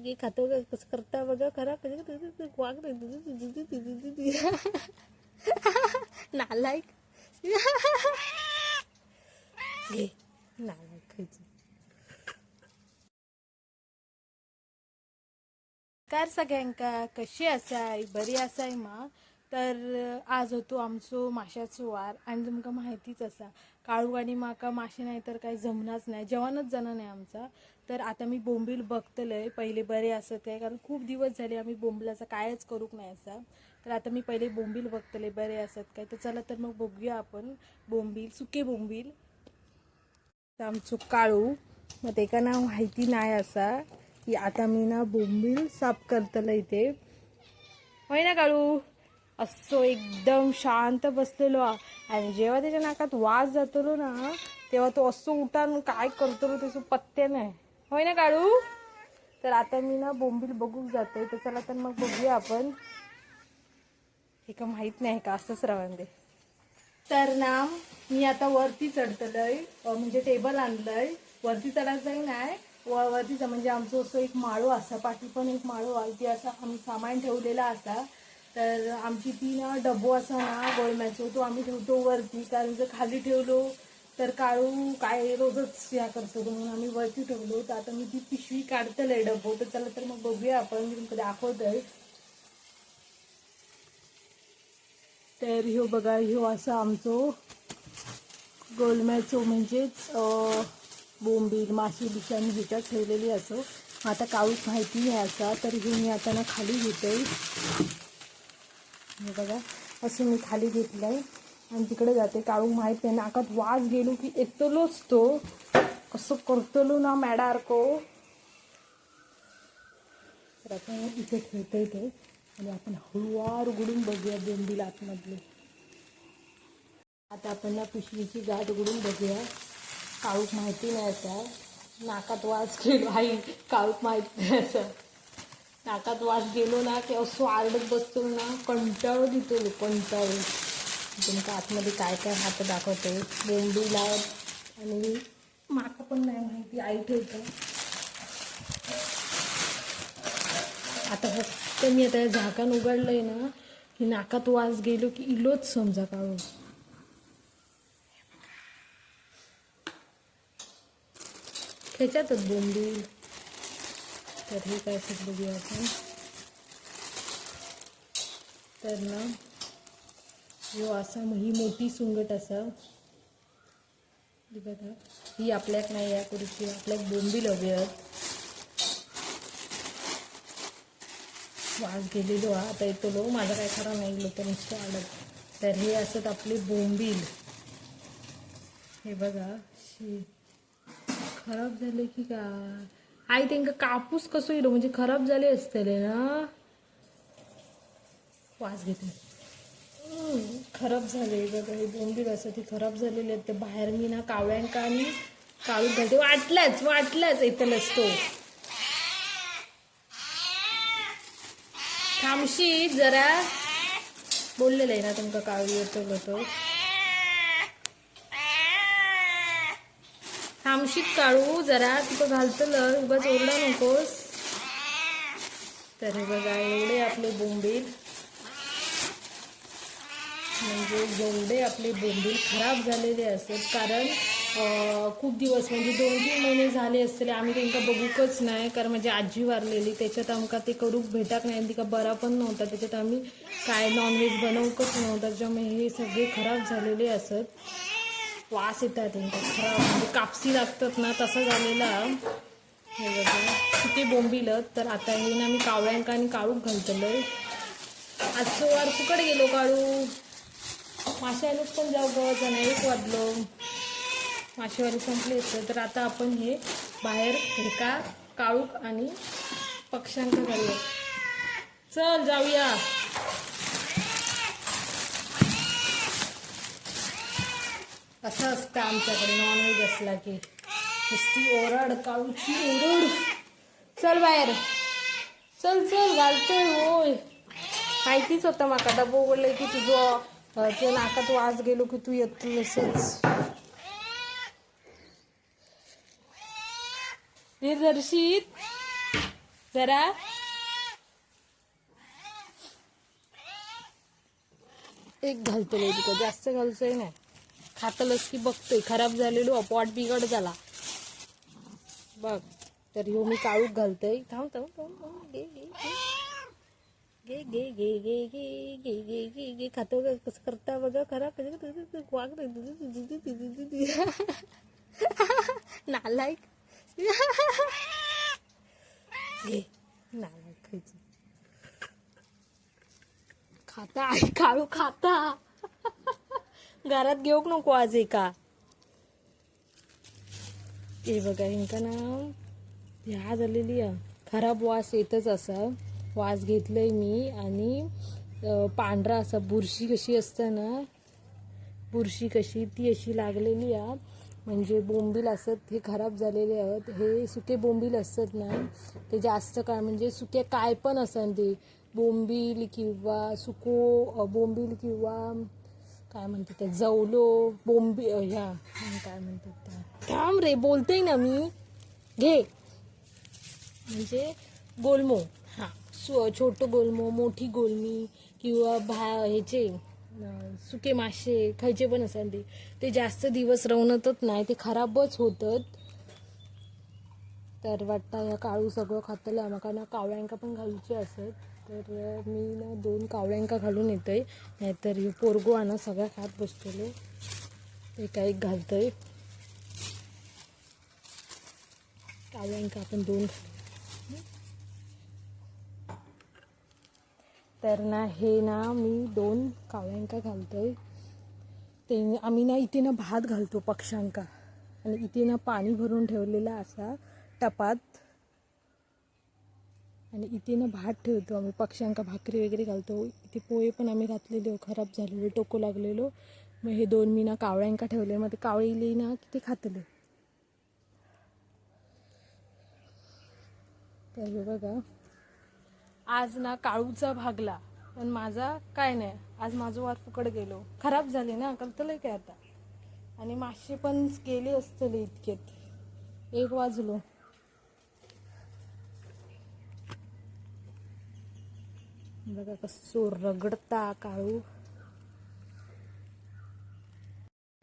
घे खातो का कसं करता बघा खरा कसं वाग नालायक. घे नालायक खायचं. कार सगळ्यांका कशी असाय बरी असाय मा? तर आज होतो आमचो माशाचो वार. आणि तुमका माहितीच असा काळू आणि माका मासे नाही तर काही जमनाच नाही. जेवणच जाणं नाही आमचा. तर आता मी बोंबील बघतलंय. पहिले बरे असत आहे. कारण खूप दिवस झाले आम्ही बोंबिलाचा कायच करूक नाही असा. तर आता मी पहिले बोंबील बघतले बरे असत काय. तर चला तर मग बघूया आपण बोंबील सुके बोंबील. तर आमचो काळू मग तेका नाव माहिती नाही असा. की आता मी ना बोंबील साफ करतलं इथे. होय ना काळू? असो एकदम शांत बसलेलो आणि जेव्हा त्याच्या नाकात वास जातलो ना तेव्हा तो असो उठान काय करतो त्याचं पत्ते नाही होय ना काळू? तर आता मी ना बोंबील बघूक जाते. तर चला तर मग बघूया आपण. हे का माहीत नाही का? असंच रवान दे. तर ना मी आता वरती चढतलंय. म्हणजे टेबल आणलंय. वरती चढायचंही नाही? व- म्हणजे आमचं असं एक माळो असा पाठी पण एक माळो आहे ती असा आम्ही सामान ठेवलेला असा. तर आमची ती ना डबो असा ना गोळम्याचो तो आम्ही ठेवतो वरती. कारण जर खाली ठेवलो तर काळू काय रोजच या करतो म्हणून आम्ही वरती ठेवलो. तर आता मी ती पिशवी काढतलंय डबो. तर चला तर मग बघूया आपण. मी तुमकडे दाखवतोय. तर ह्यो बघा ह्यो असा आमचो गोलम्याचो म्हणजेच बोंबील माशी बिशी आम्ही ह्याच्यात ठेवलेली असो. आता काळूच माहिती नाही असा. तर हे मी आता ना खाली घेते हे बघा असं मी खाली घेतलं आहे. आणि तिकडे जाते काळू माहीत नाही नाकात वास गेलो की येतलोच तो. कसं करतलो ना मॅडारको. तर आपण इथे ठेवता इथे आणि आपण हळूवार उघडून बघूया बोंबील आतमधले. आता आपण ना पिशवीची गाठ उघडून बघूया. काळूक माहिती नाही असा नाकात वास गेलो आई काळूक माहिती नाही असं नाकात वास गेलो ना की असं आरडत बसतो ना कंटाळू देतो कंटाळू तुमच्या आतमध्ये काय काय हात दाखवते. बोंबील आणि माका पण नाही माहिती आई ठेवतं. आता फक्त मी आता झाकण झाकण उघडलंय ना की नाकात वास गेलो की इलोच समजा काढून खेच्यातच बोंबील. तर हे काय असं बघूया आपण? तर ना यो असा मग ही मोठी सुंगट असा. बघा ही आपल्याक नाही या करूची आपल्याक बोंबील हवी आहेत. वास गेलेलो हा. आता येतो लो माझा काय खरा नाही गेलो तर नुसतं आलं तर हे असत आपले बोंबील. हे बघा शी खराब झाले की काय? आई तेंका कापूस कसो येलो म्हणजे खराब झाले असतले ना. वास घेते. खराब झाले बघा हे दिवस असं ती खराब झालेली आहेत. ते बाहेर मी ना कावळ्यांका आणि काळू घालते. वाटलंच वाटलंच येतलंच तो थांबशी जरा. बोललेलं आहे ना तुमका काळू येतो होतो थांबशीत काळू जरा तिथं घालतलं उगाच ओरडा नकोस. तर हे बघा एवढे आपले बोंबील. म्हणजे एवढे आपले बोंबील खराब झालेले असत कारण खूप दिवस म्हणजे दोन तीन महिने झाले असतील आम्ही त्यांना बघूकच नाही. कारण माझी आजी वारलेली त्याच्यात आमका ते करूक भेटाक नाही तिका बरा पण नव्हता. त्याच्यात आम्ही काय नॉनव्हेज बनवूकच नव्हता. त्याच्यामुळे हे सगळे खराब झालेले असत. वास येतात त्यांचा. खराब म्हणजे कापसी लागतात ना तसं झालेला. हे बघा सुके बोंबिलं तर आता हे ना मी कावळ्यांका आणि काळूक घालतलं आज वार फुकट गेलो काळू. माशानूच पण जाऊ गं एक वाजलो माशेवारी संपली असतं तर आता आपण हे बाहेर हेका काळूक आणि पक्ष्यांक घालूया. चल जाऊया. असं असतं आमच्याकडे नॉनव्हेज असला की. नुसती ओरड काळूची ओरड. चल बाहेर. चल चल घालतोय होय. माहितीच होतं माका डबो बोललं की तुझं अं, ते नाकात वाज गेलो की तू येत नसच धीर जरा. एक घालतलोय तिकडं जास्त घालतोय नाही. खातलस की बघतोय खराब झालेलो पॉट बिघड झाला बघ तर ह्यो मी काळूक घालतोय थांब थांब थांब थांब. घे घे घे घे घे घे घे घे घे घे घे खातो कसं करता बघा खराब कसं वाग नालायक घे नालायक खायचं खाता आई काळू खाता घरात घेऊक नको आज एका. हे बघा हिंका ना ह्या झालेली आहे. खराब वास येतच असा. वास घेतलंय मी आणि पांढरा असा बुरशी कशी असतं ना बुरशी कशी ती अशी लागलेली आहे. म्हणजे बोंबील असत हे खराब झालेले आहेत. हे सुके बोंबील असतात ना ते जास्त काळ म्हणजे सुके काय पण असतात ते. बोंबील किंवा सुको बोंबील किंवा काय म्हणतात ते जवलो बोंबी ह्या काय म्हणतात त्या थांब रे बोलते ना मी. घे. म्हणजे गोलमो. हां. सु छोटं गोलमो मोठी गोलमी किंवा भा ह्याचे सुके मासे खायचे पण असाल ते. ते जास्त दिवस रवणतच नाही ते खराबच होतं तर वाटतं ह्या काळू सगळं खातलं आम्हाला ना कावळ्यांका पण घालूचे असत. तर मी ना दोन कावळ्यांका घालून येतोय. नाहीतर ह्यो पोरगो आणा सगळ्या खात बसतलो एक घालतो आहे कावळ्यांका आपण दोन तर ना हे ना मी दोन कावळ्यांका आहे ते आम्ही ना इथे ना भात घालतो पक्ष्यांका. आणि इथे ना पाणी भरून ठेवलेलं असा टपात. आणि इथे ना भात ठेवतो. आम्ही पक्ष्यांका भाकरी वगैरे घालतो. इथे पोहे पण आम्ही घातलेले खराब झालेले टोको लागलेलो. मग हे दोन मी ना कावळ्यांका ठेवले. मग ते कावळीले ना किती खातले. तर बघा. आज ना काळूचा भागला. पण माझा काय नाही. आज माझं वार फुकड गेलो. खराब झाले ना. कळतलंय काय आता? आणि मासे पण गेले असतले इतकेत. एक वाजलो. बघा कसो रगडता काळू.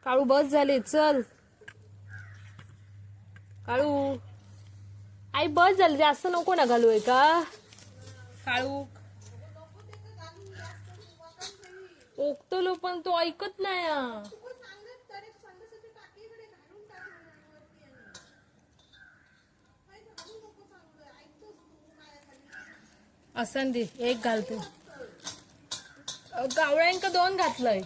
काळू बस झाले चल. काळू. आई बस झाली जास्त नको ना घालू आहे का काळू. ओकतलो पण तो ऐकत नाही असंदी एक घालतो. कावळ्यांक कावळ्यांका दोन घातलंय.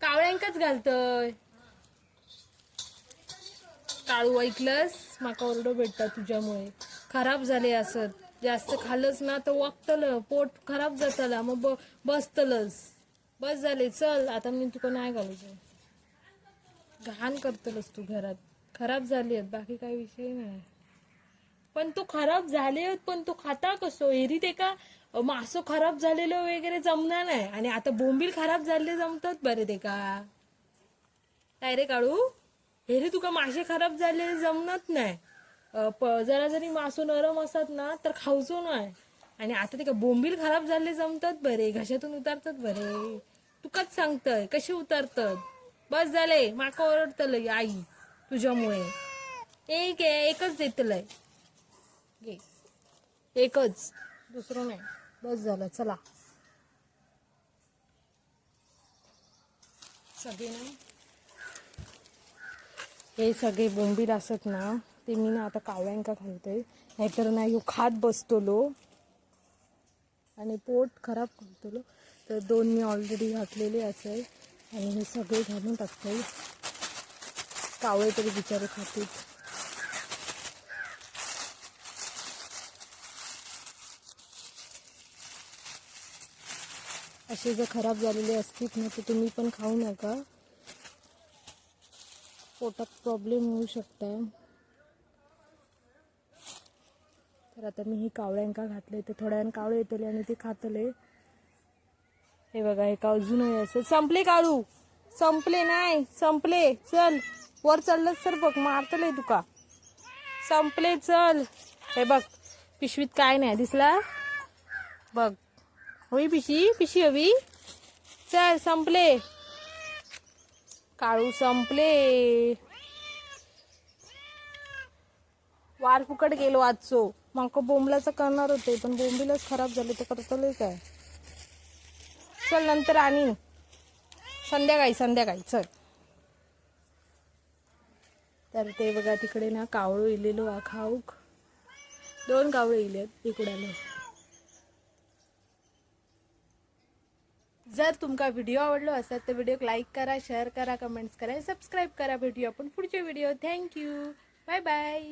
कावळ्यांकाच घालतय. काळू ऐकलंस? माका ओरडो भेटता तुझ्यामुळे. खराब झाले असत. जास्त खाल्लंच ना तर वागतलं. पोट खराब जातला. मग ब- बसतलंच बस झाले चल. आता मी तुका नाही घालूचं. घाण करतलस तू घरात. खराब झाली आहेत. बाकी काही विषय नाही पण तो खराब झाले पण तो खाता कसो? एरी ते का? मासो खराब झालेलं वगैरे जमणार नाही. आणि आता बोंबील खराब झालेले जमतात बरे ते का? काय रे काढू हे रे तुका मासे खराब झालेले जमत नाही. प- जरा जरी मासो नरम असतात ना तर खाऊचो नाही. आणि आता ते का बोंबील खराब झाले जमतात बरे? घशातून उतारतात बरे? तुकाच सांगतय कसे उतारतात? बस झाले माका ओरडतलय आई तुझ्यामुळे. एक आहे एकच देतलय. घे. एकच. दुसरं नाही. बस झालं. चला. सगळे ना हे सगळे बोंबील असत ना ते मी ना आता कावळ्यांका घालते नाहीतर ना ह्यो खात बसतलो. आणि पोट खराब करतलो. तर दोन मी ऑलरेडी घातलेले असेल आणि हे सगळे घालून टाकते कावळे तरी बिचारे खातील. असे जर खराब झालेले असतील ना तर तुम्ही पण खाऊ नका. पोटात प्रॉब्लेम होऊ शकता. तर आता मी ही कावळ्यांका घातले तर थोड्या कावळे येतले आणि ते खातले हे बघा हे का अजूनही असं. संपले काळू संपले नाही. संपले. चल. वर चाललं सर बघ मारतलंय तुका. संपले चल. हे बघ पिशवीत काय नाही दिसला? बघ. हवी पिशी पिशी हवी चल संपले. काळू संपले. वार फुकट गेलो आजचो. मग बोंबलाचं करणार होते पण बोंबीलाच खराब झाले तर करतले काय? चल नंतर आणि. संध्याकाळी संध्याकाळी चल. तर ते बघा तिकडे ना कावळं इलेलो हा खाऊक दोन कावळे इलेत इकडाला जर तुमका व्हिडिओ आवडलो असेल तर व्हिडिओ लाईक करा शेअर करा कमेंट्स करा सबस्क्राईब करा. भेटूया आपण पुढचे व्हिडिओ थँक्यू बाय बाय